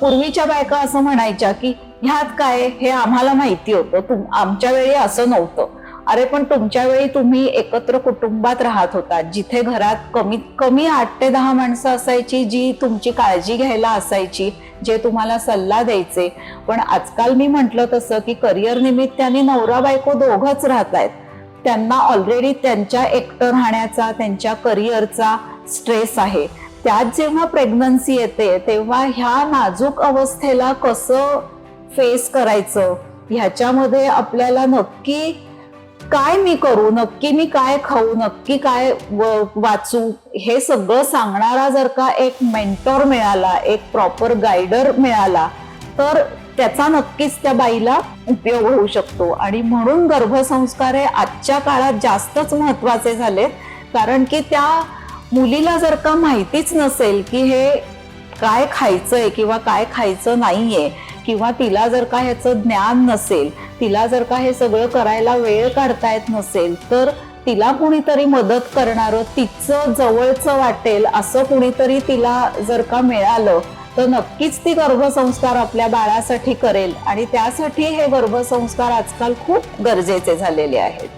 पूर्वीच्या बायका असं म्हणायच्या की ह्यात काय हे आम्हाला माहिती होतं. तुम आमच्या वेळी असं नव्हतं. अरे पण तुमच्या वेळी तुम्ही एकत्र कुटुंबात राहत होता. जिथे घरात कमीत कमी आठ ते दहा माणसं असायची जी तुमची काळजी घ्यायला असायची जे तुम्हाला सल्ला द्यायचे. पण आजकाल मी म्हंटल तसं की करिअर निमित्ताने नवरा बायको दोघच राहत आहेत. त्यांना ऑलरेडी त्यांच्या एकटं राहण्याचा त्यांच्या करिअरचा स्ट्रेस आहे. त्यात जेव्हा प्रेग्नन्सी येते तेव्हा ह्या नाजूक अवस्थेला कसं फेस करायचं? ह्याच्यामध्ये आपल्याला नक्की काय मी करू? नक्की मी काय खाऊ? नक्की काय व- वाचू? हे सगळं सांगणारा जर का एक मेंटॉर मिळाला एक प्रॉपर गायडर मिळाला तर त्याचा नक्कीच त्या बाईला उपयोग होऊ शकतो. आणि म्हणून गर्भसंस्कार हे आजच्या काळात जास्तच महत्त्वाचे झालेत कारण की त्या मुलीला जर का माहितीच नसेल की हे काय खायचंय किंवा काय खायचं नाहीये किंवा तिला जर का ह्याचं ज्ञान नसेल तिला जर का हे सगळं करायला वेळ काढता येत नसेल तर तिला कुणीतरी मदत करणारं तिचं जवळचं वाटेल असं कुणीतरी तिला जर का मिळालं तर नक्कीच ती गर्भसंस्कार आपल्या बाळासाठी करेल. आणि त्यासाठी हे गर्भसंस्कार आजकाल खूप गरजेचे झालेले आहेत.